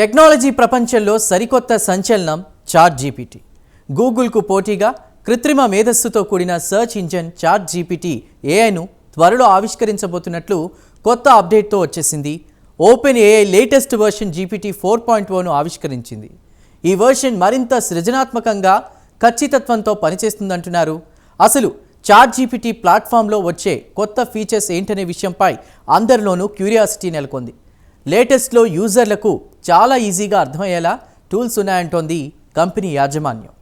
Technology ప్రపంచంలో సరికొత్త సంచలనం చాట్ జీపీటీ. గూగుల్కు పోటీగా కృత్రిమ మేధస్సుతో కూడిన సర్చ్ ఇంజన్ చాట్ జీపీటీ ఏఐను త్వరలో ఆవిష్కరించబోతున్నట్లు కొత్త అప్డేట్తో వచ్చేసింది. Open AI latest version GPT four point own ఆవిష్కరించింది. ఈ వర్షన్ మరింత సృజనాత్మకంగా ఖచ్చితత్వంతో పనిచేస్తుందంటున్నారు. అసలు చాట్ జీపీటీ ప్లాట్ఫామ్లో వచ్చే కొత్త ఫీచర్స్ ఏంటనే విషయంపై అందరిలోనూ క్యూరియాసిటీ నెలకొంది. లేటెస్ట్లో యూజర్లకు చాలా ఈజీగా అర్థమయ్యేలా టూల్స్ ఉన్నాయంటోంది కంపెనీ యాజమాన్యం.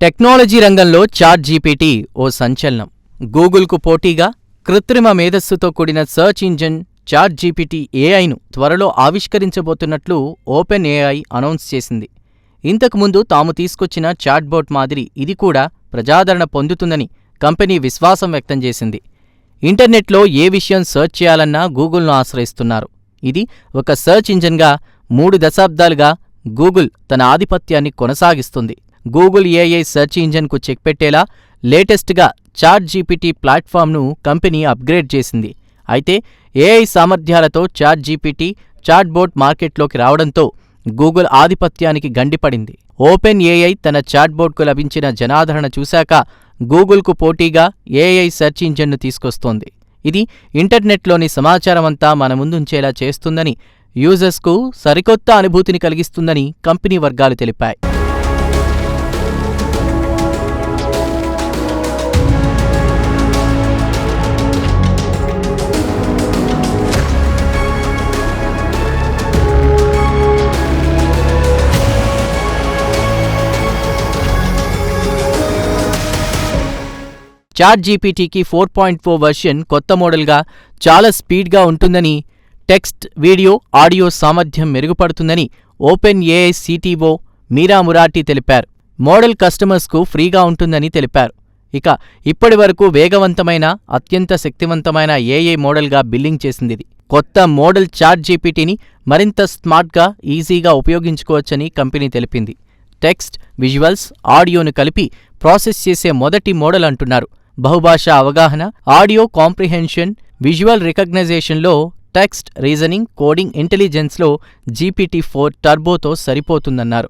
టెక్నాలజీ రంగంలో చాట్ జీపీటీ ఓ సంచలనం. గూగుల్కు పోటీగా కృత్రిమ మేధస్సుతో కూడిన సర్చ్ ఇంజిన్ చాట్ జీపీటీ ఏఐను త్వరలో ఆవిష్కరించబోతున్నట్లు ఓపెన్ ఏఐ అనౌన్స్ చేసింది. ఇంతకుముందు తాము తీసుకొచ్చిన చాట్బోట్ మాదిరి ఇది కూడా ప్రజాదరణ పొందుతుందని కంపెనీ విశ్వాసం వ్యక్తం చేసింది. ఇంటర్నెట్లో ఏ విషయం సెర్చ్ చేయాలన్నా గూగుల్ను ఆశ్రయిస్తున్నారు. ఇది ఒక సెర్చ్ ఇంజిన్గా మూడు దశాబ్దాలుగా గూగుల్ తన ఆధిపత్యాన్ని కొనసాగిస్తుంది. గూగుల్ ఏఐ సెర్చ్ ఇంజిన్కు చెక్ పెట్టేలా లేటెస్ట్గా చాట్ జీపీటీ ప్లాట్ఫామ్ను కంపెనీ అప్గ్రేడ్ చేసింది. అయితే ఏఐ సామర్థ్యాలతో చాట్ జీపీటీ చాట్బోట్ మార్కెట్లోకి రావడంతో గూగుల్ ఆధిపత్యానికి గండిపడింది. ఓపెన్ ఏఐ తన చాట్బోట్కు లభించిన జనాదరణ చూశాక గూగుల్కు పోటీగా ఏఐ సెర్చ్ ఇంజిన్ను తీసుకొస్తోంది. ఇది ఇంటర్నెట్లోని సమాచారమంతా మన ముందుంచేలా చేస్తుందని యూజర్స్కు సరికొత్త అనుభూతిని కలిగిస్తుందని కంపెనీ వర్గాలు తెలిపాయి. చాట్ జీపీటీకి ఫోర్ పాయింట్ ఫోర్ వర్షన్ కొత్త మోడల్గా చాలా స్పీడ్గా ఉంటుందని టెక్స్ట్ వీడియో ఆడియో సామర్థ్యం మెరుగుపడుతుందని open AI CTO Mira Murati తెలిపారు. మోడల్ కస్టమర్స్కు ఫ్రీగా ఉంటుందని తెలిపారు. ఇక ఇప్పటి వరకు వేగవంతమైన అత్యంత శక్తివంతమైన ఏఐ మోడల్గా బిల్లింగ్ చేసింది కొత్త మోడల్ చాట్ జీపీటీని మరింత స్మార్ట్గా ఈజీగా ఉపయోగించుకోవచ్చని కంపెనీ తెలిపింది. టెక్స్ట్ విజువల్స్ ఆడియోను కలిపి ప్రాసెస్ చేసే మొదటి మోడల్ అంటున్నారు. బహుభాషా అవగాహన ఆడియో కాంప్రిహెన్షన్ విజువల్ రికగ్నైజేషన్లో టెక్స్ట్ రీజనింగ్ కోడింగ్ ఇంటెలిజెన్స్లో జీపీటీ ఫోర్ టర్బోతో సరిపోతుందన్నారు.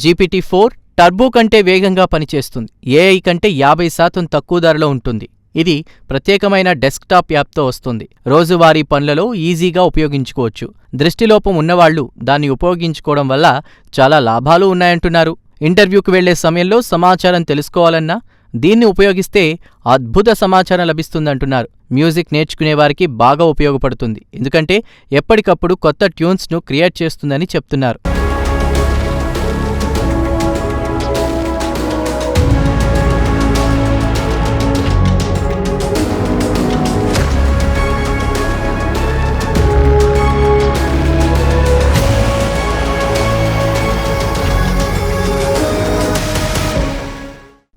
జీపీటీ ఫోర్ టర్బో కంటే వేగంగా పనిచేస్తుంది. ఏఐ కంటే యాభై శాతం తక్కువ ధరలో ఉంటుంది. ఇది ప్రత్యేకమైన డెస్క్టాప్ యాప్తో వస్తుంది. రోజువారీ పనులలో ఈజీగా ఉపయోగించుకోవచ్చు. దృష్టిలోపం ఉన్నవాళ్ళు దాన్ని ఉపయోగించుకోవడం వల్ల చాలా లాభాలు ఉన్నాయంటున్నారు. ఇంటర్వ్యూకు వెళ్ళే సమయంలో సమాచారం తెలుసుకోవాలన్నా దీన్ని ఉపయోగిస్తే అద్భుత సమాచారం లభిస్తుందంటున్నారు. మ్యూజిక్ నేర్చుకునేవారికి బాగా ఉపయోగపడుతుంది. ఎందుకంటే ఎప్పటికప్పుడు కొత్త ట్యూన్స్ను క్రియేట్ చేస్తుందని చెప్తున్నారు.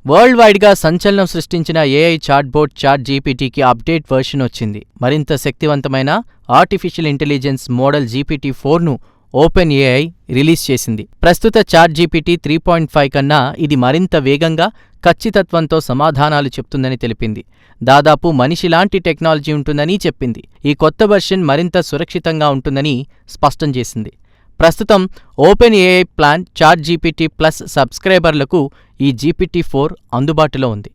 వరల్డ్ వైడ్గా సంచలనం సృష్టించిన ఏఐ చాట్బోట్ చాట్ జీపీటీకి అప్డేట్ వెర్షన్ వచ్చింది. మరింత శక్తివంతమైన ఆర్టిఫిషియల్ ఇంటెలిజెన్స్ మోడల్ జీపీటీ ఫోర్ను ఓపెన్ ఏఐ రిలీజ్ చేసింది. ప్రస్తుత chat GPT three point five కన్నా ఇది మరింత వేగంగా ఖచ్చితత్వంతో సమాధానాలు చెప్తుందని తెలిపింది. దాదాపు మనిషిలాంటి టెక్నాలజీ ఉంటుందని చెప్పింది. ఈ కొత్త వెర్షన్ మరింత సురక్షితంగా ఉంటుందని స్పష్టం చేసింది. ప్రస్తుతం open AI plan chat GPT plus సబ్స్క్రైబర్లకు ఈ జీపీటీ ఫోర్ అందుబాటులో ఉంది.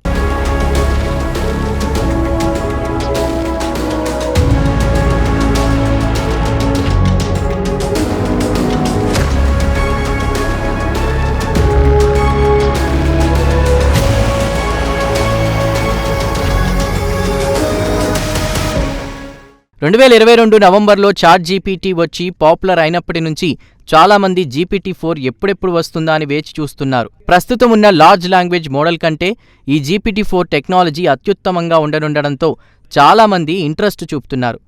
రెండు వేల ఇరవై రెండు నవంబర్లో చాట్ జీపీటీ వచ్చి పాపులర్ అయినప్పటి నుంచి చాలామంది జీపీటీ ఫోర్ ఎప్పుడెప్పుడు వస్తుందా అని వేచి చూస్తున్నారు. ప్రస్తుతం ఉన్న లార్జ్ లాంగ్వేజ్ మోడల్ కంటే ఈ జీపీటీ ఫోర్ టెక్నాలజీ అత్యుత్తమంగా ఉండనుండడంతో చాలామంది ఇంట్రెస్ట్ చూపుతున్నారు.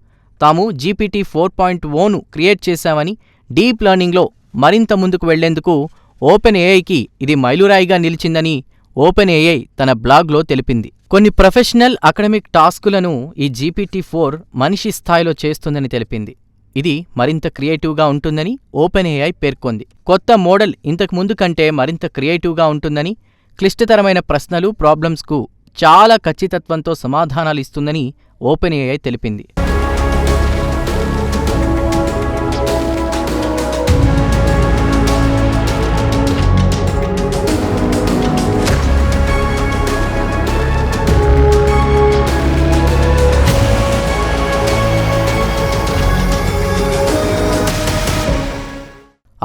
తాము జీపీటీ ఫోర్ పాయింట్ ఓను క్రియేట్ చేశామని డీప్ లెర్నింగ్లో మరింత ముందుకు వెళ్ళేందుకు ఓపెన్ ఏఐకి ఇది మైలురాయిగా నిలిచిందని ఓపెన్ ఏఐ తన బ్లాగ్లో తెలిపింది. కొన్ని ప్రొఫెషనల్ అకడమిక్ టాస్కులను ఈ జీపీటీ ఫోర్ మనిషి స్థాయిలో చేస్తుందని తెలిపింది. ఇది మరింత క్రియేటివ్గా ఉంటుందని ఓపెన్ ఏఐ పేర్కొంది. కొత్త మోడల్ ఇంతకు ముందు కంటే మరింత క్రియేటివ్గా ఉంటుందని క్లిష్టతరమైన ప్రశ్నలు ప్రాబ్లమ్స్కు చాలా ఖచ్చితత్వంతో సమాధానాలు ఇస్తుందని ఓపెన్ ఏఐ తెలిపింది.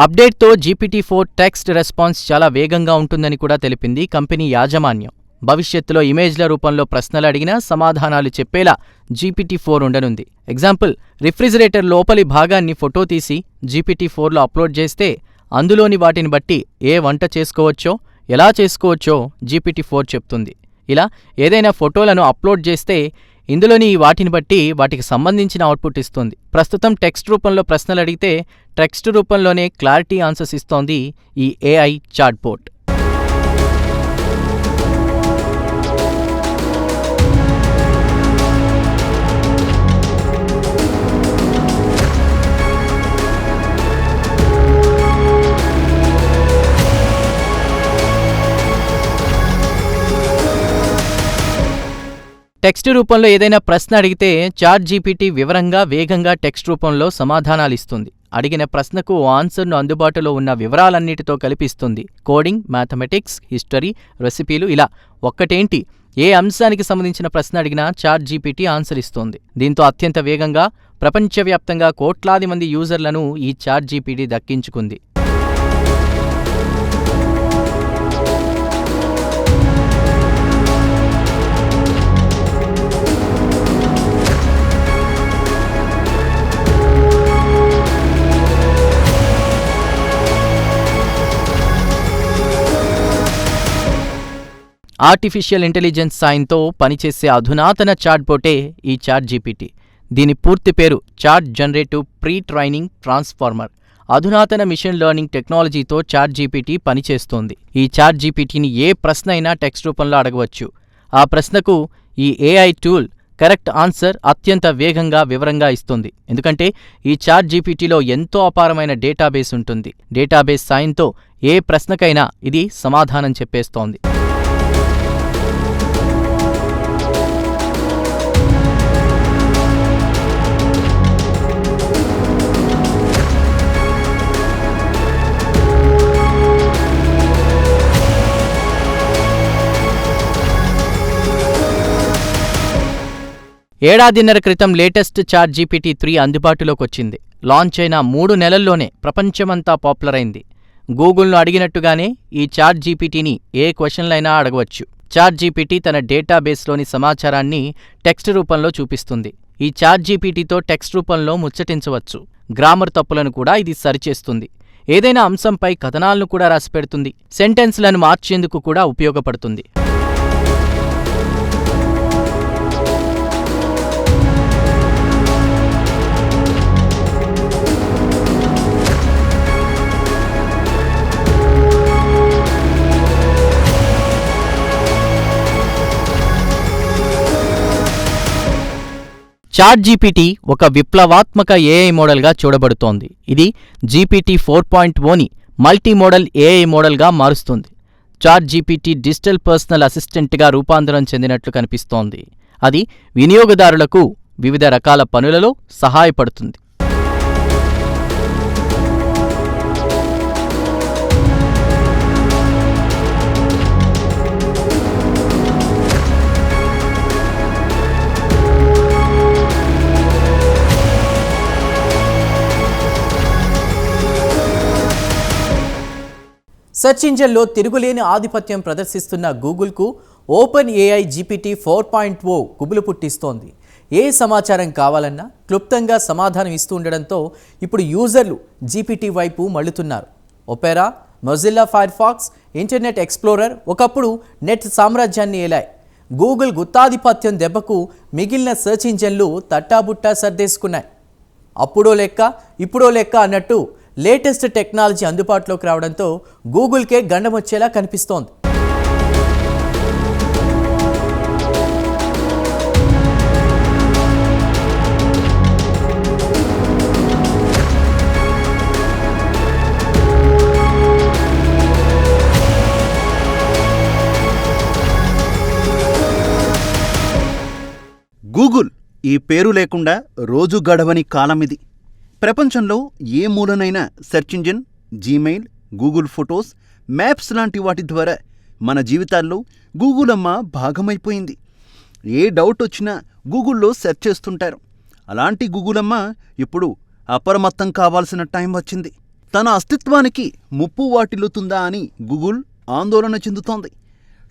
అప్డేట్తో జీపీటీ ఫోర్ టెక్స్ట్ రెస్పాన్స్ చాలా వేగంగా ఉంటుందని కూడా తెలిపింది కంపెనీ యాజమాన్యం. భవిష్యత్తులో ఇమేజ్ల రూపంలో ప్రశ్నలు అడిగినా సమాధానాలు చెప్పేలా జీపీటీ ఫోర్ ఉండనుంది. ఎగ్జాంపుల్ రిఫ్రిజిరేటర్ లోపలి భాగాన్ని ఫోటో తీసి జీపీటీ ఫోర్లో అప్లోడ్ చేస్తే అందులోని వాటిని బట్టి ఏ వంట చేసుకోవచ్చో ఎలా చేసుకోవచ్చో జీపీటీ ఫోర్ చెప్తుంది. ఇలా ఏదైనా ఫోటోలను అప్లోడ్ చేస్తే ఇందులోని వాటిని బట్టి వాటికి సంబంధించిన అవుట్పుట్ ఇస్తుంది. ప్రస్తుతం టెక్స్ట్ రూపంలో ప్రశ్నలు అడిగితే టెక్స్ట్ రూపంలోనే క్లారిటీ ఆన్సర్స్ ఇస్తోంది ఈ ఏఐ చాట్బోట్ టెక్స్ట్ రూపంలో ఏదైనా ప్రశ్న అడిగితే చాట్ జీపీటీ వివరంగా వేగంగా టెక్స్ట్ రూపంలో సమాధానాలిస్తుంది. అడిగిన ప్రశ్నకు ఓ ఆన్సర్ను అందుబాటులో ఉన్న వివరాలన్నిటితో కల్పిస్తుంది. కోడింగ్ మ్యాథమెటిక్స్ హిస్టరీ రెసిపీలు ఇలా. ఒక్కటేంటి? ఏ అంశానికి సంబంధించిన ప్రశ్న అడిగినా చాట్ జీపీటీ ఆన్సర్ ఇస్తోంది దీంతో అత్యంత వేగంగా ప్రపంచవ్యాప్తంగా కోట్లాది మంది యూజర్లను ఈ చాట్ జీపీటీ దక్కించుకుంది. ఆర్టిఫిషియల్ ఇంటెలిజెన్స్ సాయంతో పనిచేసే అధునాతన చాట్బోటే ఈ చాట్ జీపీటీ దీని పూర్తి పేరు chat generative pre training transformer. అధునాతన మిషన్ లెర్నింగ్ టెక్నాలజీతో చాట్ జీపీటీ పనిచేస్తోంది. ఈ చాట్ జీపీటీని ఏ ప్రశ్న అయినా టెక్స్ట్ రూపంలో అడగవచ్చు. ఆ ప్రశ్నకు ఈ ఏఐ టూల్ కరెక్ట్ ఆన్సర్ అత్యంత వేగంగా వివరంగా ఇస్తుంది. ఎందుకంటే ఈ చాట్ జీపీటీలో ఎంతో అపారమైన డేటాబేస్ ఉంటుంది. డేటాబేస్ సాయంతో ఏ ప్రశ్నకైనా ఇది సమాధానం చెప్పేస్తోంది. ఏడాదిన్నర క్రితం లేటెస్ట్ చాట్ జీపీటీ త్రీ అందుబాటులోకొచ్చింది. లాంచ్ అయిన మూడు నెలల్లోనే ప్రపంచమంతా పాపులర్ అయింది గూగుల్ను అడిగినట్టుగానే ఈ చాట్ జీపీటీని ఏ క్వశ్చన్లైనా అడగవచ్చు. చాట్ జీపీటీ తన డేటాబేస్లోని సమాచారాన్ని టెక్స్ట్ రూపంలో చూపిస్తుంది. ఈ చాట్ జీపీటీతో టెక్స్ట్ రూపంలో ముచ్చటించవచ్చు. గ్రామర్ తప్పులను కూడా ఇది సరిచేస్తుంది. ఏదైనా అంశంపై కథనాలను కూడా రాసిపెడుతుంది. సెంటెన్స్లను మార్చేందుకు కూడా ఉపయోగపడుతుంది. చాట్ జీపీటీ ఒక విప్లవాత్మక ఏఐ మోడల్గా చూడబడుతోంది. ఇది జీపీటీ ఫోర్ పాయింట్ ఓని మల్టీ మోడల్ ఏఐ మోడల్గా మారుస్తుంది. చాట్ జీపీటీ డిజిటల్ పర్సనల్ అసిస్టెంట్గా రూపాంతరం చెందినట్లు కనిపిస్తోంది. అది వినియోగదారులకు వివిధ రకాల పనులలో సహాయపడుతుంది. సెర్చ్ ఇంజన్లో తిరుగులేని ఆధిపత్యం ప్రదర్శిస్తున్న గూగుల్కు open AI GPT four point O గుబులు పుట్టిస్తోంది. ఏ సమాచారం కావాలన్నా క్లుప్తంగా సమాధానం ఇస్తూ ఉండడంతో ఇప్పుడు యూజర్లు జీపీటీ వైపు మళ్ళుతున్నారు. Opera Mozilla Firefox Internet Explorer ఒకప్పుడు నెట్ సామ్రాజ్యాన్ని ఏలాయి. గూగుల్ గుత్తాధిపత్యం దెబ్బకు మిగిలిన సెర్చ్ ఇంజన్లు తట్టాబుట్టా సర్దేసుకున్నాయి. అప్పుడో లెక్క ఇప్పుడో లెక్క అన్నట్టు లేటెస్ట్ టెక్నాలజీ అందుబాటులోకి రావడంతో గూగుల్కే గండం వచ్చేలా కనిపిస్తోంది. గూగుల్ ఈ పేరు లేకుండా రోజు గడవని కాలమిది ప్రపంచంలో ఏ మూలనైనా search engine Gmail Google Photos Maps లాంటి వాటి ద్వారా మన జీవితాల్లో గూగుల్ అమ్మ భాగమైపోయింది. ఏ డౌట్ వచ్చినా గూగుల్లో సెర్చ్ చేస్తుంటారు. అలాంటి గూగుల్ అమ్మ ఇప్పుడు అప్రమత్తం కావాల్సిన టైం వచ్చింది. తన అస్తిత్వానికి ముప్పు వాటిల్లుతుందా అని గూగుల్ ఆందోళన చెందుతోంది.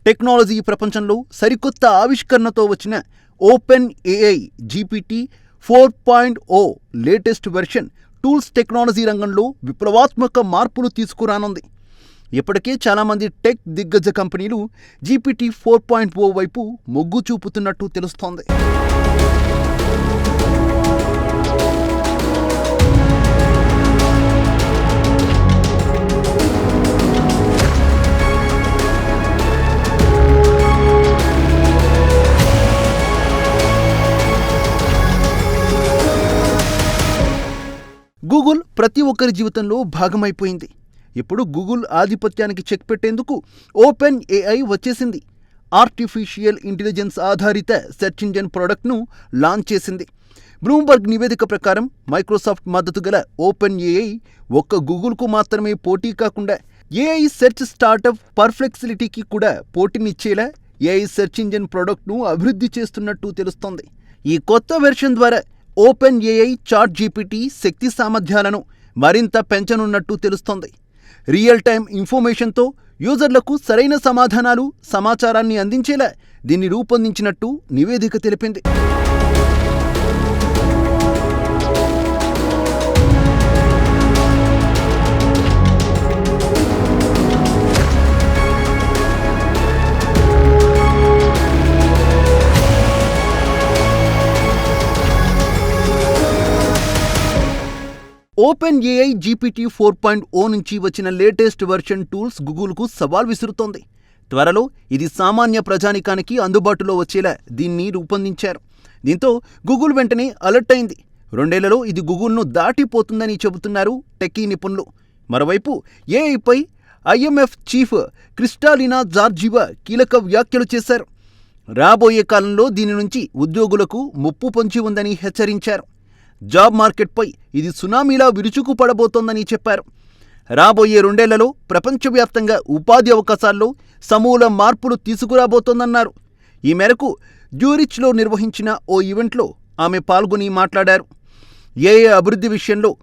టెక్నాలజీ ప్రపంచంలో సరికొత్త ఆవిష్కరణతో వచ్చిన open AI GPT four point O latest version tools technology రంగంలో విప్లవాత్మక మార్పులు తీసుకురానుంది. ఇప్పటికే చాలామంది టెక్ దిగ్గజ కంపెనీలు జీపీటీ ఫోర్ పాయింట్ ఓ వైపు మొగ్గు చూపుతున్నట్టు తెలుస్తోంది. గూగుల్ ప్రతి ఒక్కరి జీవితంలో భాగమైపోయింది. ఇప్పుడు గూగుల్ ఆధిపత్యానికి చెక్ పెట్టేందుకు ఓపెన్ ఏఐ వచ్చేసింది. ఆర్టిఫిషియల్ ఇంటెలిజెన్స్ ఆధారిత సెర్చ్ ఇంజన్ ప్రోడక్ట్ను లాంచ్ చేసింది. బ్లూంబర్గ్ నివేదిక ప్రకారం మైక్రోసాఫ్ట్ మద్దతు గల ఓపెన్ ఏఐ ఒక్క గూగుల్కు మాత్రమే పోటీ కాకుండా ఏఐ సెర్చ్ స్టార్టప్ పర్ఫ్లెక్సిలిటీకి కూడా పోటీనిచ్చేలా ఏఐ సెర్చ్ ఇంజన్ ప్రోడక్ట్ను అభివృద్ధి చేస్తున్నట్టు తెలుస్తోంది. ఈ కొత్త వెర్షన్ ద్వారా ఓపెన్ ఏఐ చాట్ జీపీటీ శక్తి సామర్థ్యాలను మరింత పెంచనున్నట్టు తెలుస్తోంది. రియల్ టైం ఇన్ఫర్మేషన్తో యూజర్లకు సరైన సమాధానాలు సమాచారాన్ని అందించేలా దీన్ని రూపొందించినట్టు నివేదిక తెలిపింది. Open AI GPT four point O నుంచి వచ్చిన లేటెస్ట్ వెర్షన్ టూల్స్ గూగుల్కు సవాల్ విసురుతోంది. త్వరలో ఇది సామాన్య ప్రజానికానికి అందుబాటులో వచ్చేలా దీన్ని రూపొందించారు. దీంతో గూగుల్ వెంటనే అలర్ట్ అయింది. రెండేళ్ళలో ఇది గూగుల్ను దాటిపోతుందని చెబుతున్నారు టెక్కీ నిపుణులు. మరోవైపు ఏఐపై ఐఎంఎఫ్ చీఫ్ క్రిస్టాలినా జార్జివా కీలక వ్యాఖ్యలు చేశారు. రాబోయే కాలంలో దీని నుంచి ఉద్యోగులకు ముప్పు పొంచి ఉందని హెచ్చరించారు. జాబ్ మార్కెట్పై ఇది సునామీలా విరుచుకుపడబోతోందని చెప్పారు. రాబోయే రెండేళ్ళలో ప్రపంచవ్యాప్తంగా ఉపాధి అవకాశాల్లో సమూల మార్పులు తీసుకురాబోతోందన్నారు. ఈ మేరకు జ్యూరిచ్లో నిర్వహించిన ఓ ఈవెంట్లో ఆమె పాల్గొని మాట్లాడారు. ఏఏ అభివృద్ధి విషయంలో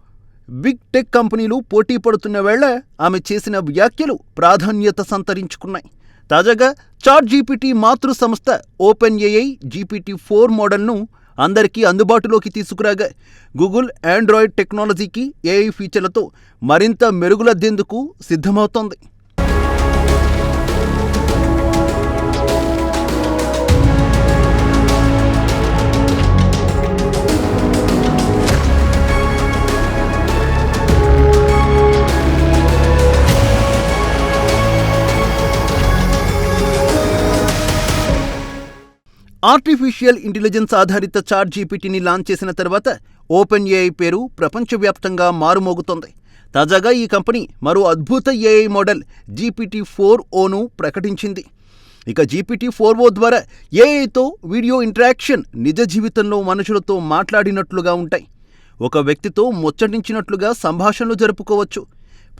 బిగ్ టెక్ కంపెనీలు పోటీ పడుతున్న వేళ ఆమె చేసిన వ్యాఖ్యలు ప్రాధాన్యత సంతరించుకున్నాయి. తాజాగా చాట్ జీపీటీ మాతృ సంస్థ ఓపెన్ ఏఐ జీపీటీ ఫోర్ మోడల్ను అందరికీ అందుబాటులోకి తీసుకురాగా గూగుల్ ఆండ్రాయిడ్ టెక్నాలజీకి ఏఐ ఫీచర్లతో మరింత మెరుగులద్దేందుకు సిద్ధమవుతోంది. ఆర్టిఫిషియల్ ఇంటెలిజెన్స్ ఆధారిత చాట్ జీపీటీని లాంచ్ చేసిన తర్వాత ఓపెన్ ఏఐ పేరు ప్రపంచవ్యాప్తంగా మారుమోగుతోంది. తాజాగా ఈ కంపెనీ మరో అద్భుత ఏఐ మోడల్ జీపీటీ ఫోర్ ఓను ప్రకటించింది. ఇక జీపీటీ ఫోర్ ఓ ద్వారా ఏఐతో వీడియో ఇంటరాక్షన్ నిజ జీవితంలో మనుషులతో మాట్లాడినట్లుగా ఉంటాయి. ఒక వ్యక్తితో ముచ్చటించినట్లుగా సంభాషణలు జరుపుకోవచ్చు.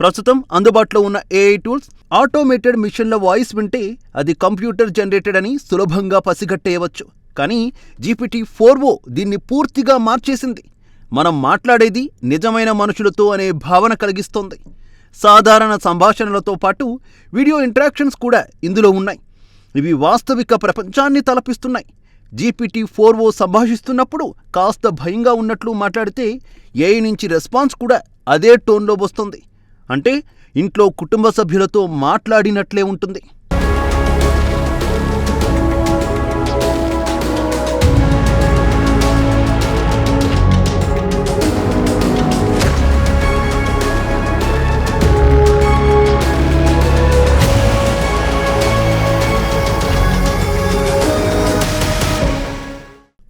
ప్రస్తుతం అందుబాటులో ఉన్న ఏఐ టూల్స్ ఆటోమేటెడ్ మిషన్ల వాయిస్ వింటే అది కంప్యూటర్ జనరేటెడ్ అని సులభంగా పసిగట్టేయవచ్చు. కానీ జీపీటీ ఫోర్వో దీన్ని పూర్తిగా మార్చేసింది. మనం మాట్లాడేది నిజమైన మనుషులతో అనే భావన కలిగిస్తోంది. సాధారణ సంభాషణలతో పాటు వీడియో ఇంటరాక్షన్స్ కూడా ఇందులో ఉన్నాయి. ఇవి వాస్తవిక ప్రపంచాన్ని తలపిస్తున్నాయి. జీపీటీ ఫోర్ ఓ సంభాషిస్తున్నప్పుడు కాస్త భయంగా ఉన్నట్లు మాట్లాడితే ఏఐ నుంచి రెస్పాన్స్ కూడా అదే టోన్లో వస్తుంది. అంటే ఇంట్లో కుటుంబ సభ్యులతో మాట్లాడినట్లే ఉంటుంది.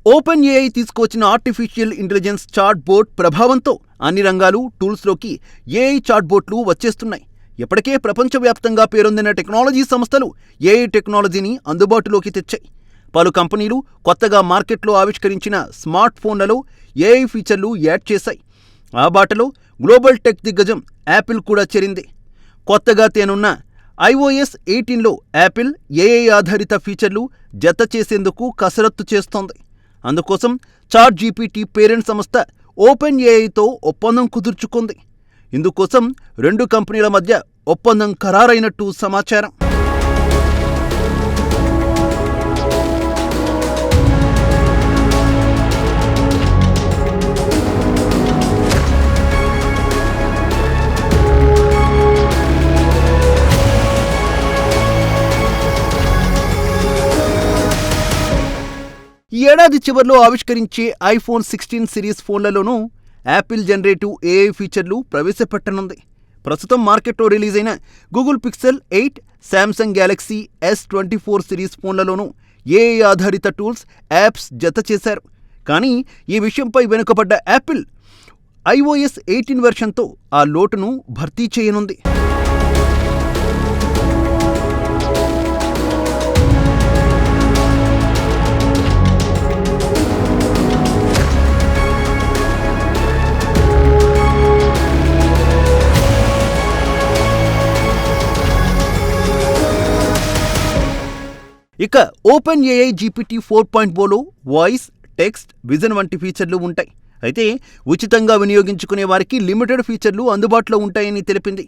ఓపెన్ ఏఐ తీసుకొచ్చిన ఆర్టిఫిషియల్ ఇంటెలిజెన్స్ చాట్ బోర్డ్ ప్రభావంతో అన్ని రంగాలు టూల్స్లోకి ఏఐ చాట్బోట్లు వచ్చేస్తున్నాయి. ఇప్పటికే ప్రపంచవ్యాప్తంగా పేరొందిన టెక్నాలజీ సంస్థలు ఏఐ టెక్నాలజీని అందుబాటులోకి తెచ్చాయి. పలు కంపెనీలు కొత్తగా మార్కెట్లో ఆవిష్కరించిన స్మార్ట్ ఫోన్లలో ఏఐ ఫీచర్లు యాడ్ చేశాయి. ఆ బాటలో గ్లోబల్ టెక్ దిగ్గజం యాపిల్ కూడా చేరింది. కొత్తగా తేనున్న ఐఓఎస్ ఎయిటీన్లో యాపిల్ ఏఐ ఆధారిత ఫీచర్లు జత చేసేందుకు కసరత్తు చేస్తోంది. అందుకోసం చాట్ జీపీటీ పేరెంట్ సంస్థ ఓపెన్ ఏఐతో ఒప్పందం కుదుర్చుకుంది. ఇందుకోసం రెండు కంపెనీల మధ్య ఒప్పందం ఖరారైనట్టు సమాచారం. ఏడాది చివరిలో ఆవిష్కరించే ఐఫోన్ సిక్స్టీన్ సిరీస్ ఫోన్లలోనూ యాపిల్ జనరేటివ్ ఏఐ ఫీచర్లు ప్రవేశపెట్టనుంది. ప్రస్తుతం మార్కెట్లో రిలీజ్ అయిన Google Pixel eight Samsung Galaxy S twenty four series ఫోన్లలోనూ AI ఆధారిత టూల్స్ యాప్స్ జత చేశారు. కానీ ఈ విషయంపై వెనుకబడ్డ యాపిల్ ఐఓఎస్ ఎయిటీన్ వెర్షన్తో ఆ లోటును భర్తీ చేయనుంది. ఇక open AI GPT four point Ola voice text vision వంటి ఫీచర్లు ఉంటాయి. అయితే ఉచితంగా వినియోగించుకునే వారికి లిమిటెడ్ ఫీచర్లు అందుబాటులో ఉంటాయని తెలిపింది.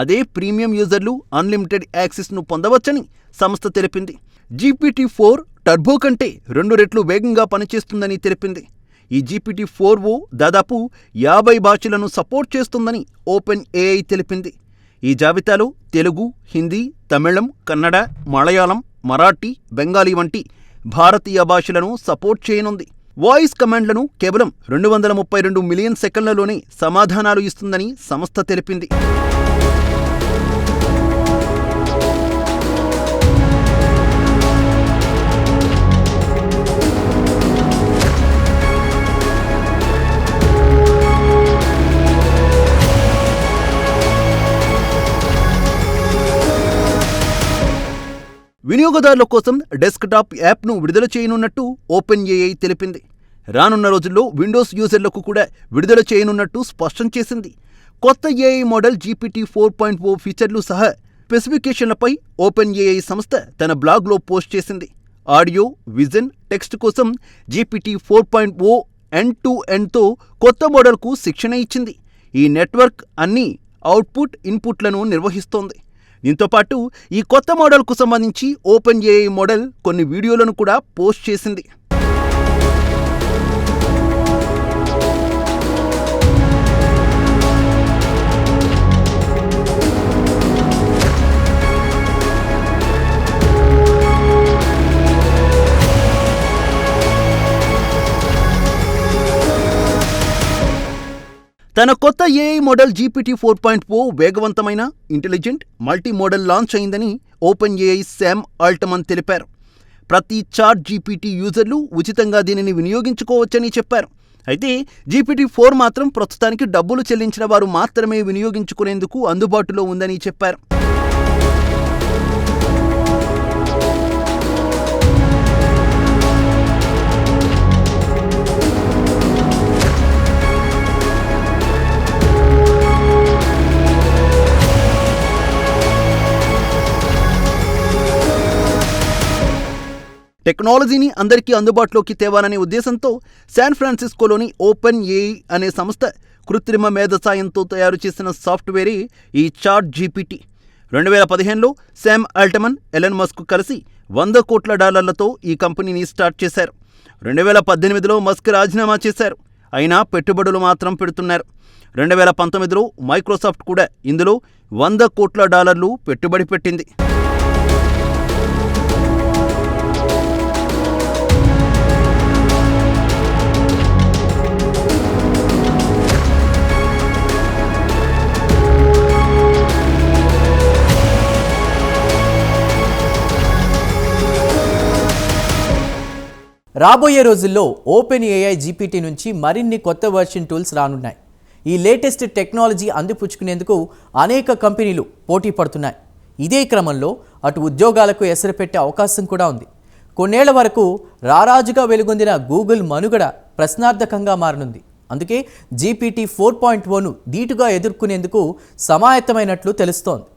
అదే ప్రీమియం యూజర్లు అన్లిమిటెడ్ యాక్సెస్ను పొందవచ్చని సంస్థ తెలిపింది. జీపీటీ ఫోర్ టర్బో కంటే రెండు రెట్లు వేగంగా పనిచేస్తుందని తెలిపింది. ఈ జీపీటీ ఫోర్ ఓ దాదాపు యాభై భాషలను సపోర్ట్ చేస్తుందని ఓపెన్ ఏఐ తెలిపింది. ఈ జాబితాలో తెలుగు హిందీ తమిళం కన్నడ మలయాళం మరాఠీ బెంగాలీ వంటి భారతీయ భాషలను సపోర్ట్ చేయనుంది. వాయిస్ కమాండ్లను కేవలం రెండు వందల ముప్పై రెండు మిలియన్ సెకండ్లలోనే సమాధానాలు ఇస్తుందని సంస్థ తెలిపింది. వినియోగదారుల కోసం డెస్క్టాప్ యాప్ను విడుదల చేయనున్నట్టు ఓపెన్ ఏఐ తెలిపింది. రానున్న రోజుల్లో విండోస్ యూజర్లకు కూడా విడుదల చేయనున్నట్టు స్పష్టం చేసింది. కొత్త AI model GPT four point O ఫీచర్లు సహా స్పెసిఫికేషన్లపై ఓపెన్ ఏఐ సంస్థ తన బ్లాగ్లో పోస్ట్ చేసింది. ఆడియో విజన్ టెక్స్ట్ కోసం GPT four point O end to ఎండ్తో కొత్త మోడల్కు శిక్షణ ఇచ్చింది. ఈ నెట్వర్క్ అన్ని అవుట్పుట్ ఇన్పుట్లను నిర్వహిస్తోంది. దీంతో పాటు ఈ కొత్త మోడల్కు సంబంధించి ఓపెన్ ఏఐ మోడల్ కొన్ని వీడియోలను కూడా పోస్ట్ చేసింది. తన కొత్త AI model GPT four point O వేగవంతమైన ఇంటెలిజెంట్ మల్టీ మోడల్ లాంచ్ అయిందని ఓపెన్ ఏఐ శామ్ ఆల్టమన్ తెలిపారు. ప్రతి చాట్ జీపీటీ యూజర్లు ఉచితంగా దీనిని వినియోగించుకోవచ్చని చెప్పారు. అయితే జీపీటీ ఫోర్ మాత్రం ప్రస్తుతానికి డబ్బులు చెల్లించిన వారు మాత్రమే వినియోగించుకునేందుకు అందుబాటులో ఉందని చెప్పారు. టెక్నాలజీని అందరికీ అందుబాటులోకి తేవాలనే ఉద్దేశంతో శాన్ ఫ్రాన్సిస్కోలోని ఓపెన్ ఏఐ అనే సంస్థ కృత్రిమ మేధ సాయంతో తయారు చేసిన సాఫ్ట్వేరే ఈ చాట్ జీపీటీ. రెండు వేల పదిహేనులో శామ్ ఆల్టమన్ ఎలన్ మస్క్ కలిసి వంద కోట్ల డాలర్లతో ఈ కంపెనీని స్టార్ట్ చేశారు. రెండు వేల పద్దెనిమిదిలో మస్క్ రాజీనామా చేశారు. అయినా పెట్టుబడులు మాత్రం పెడుతున్నారు. రెండు వేల పంతొమ్మిదిలో మైక్రోసాఫ్ట్ కూడా ఇందులో వంద కోట్ల డాలర్లు పెట్టుబడి పెట్టింది. రాబోయే రోజుల్లో ఓపెన్ ఏఐ జీపీటీ నుంచి మరిన్ని కొత్త వర్షన్ టూల్స్ రానున్నాయి. ఈ లేటెస్ట్ టెక్నాలజీ అందిపుచ్చుకునేందుకు అనేక కంపెనీలు పోటీ పడుతున్నాయి. ఇదే క్రమంలో అటు ఉద్యోగాలకు ఎసరు పెట్టే అవకాశం కూడా ఉంది. కొన్నేళ్ళ వరకు రారాజుగా వెలుగొందిన గూగుల్ మనుగడ ప్రశ్నార్థకంగా మారనుంది. అందుకే జీపీటీ ఫోర్ పాయింట్ ఓను ధీటుగా ఎదుర్కొనేందుకు సమాయత్తమైనట్లు తెలుస్తోంది.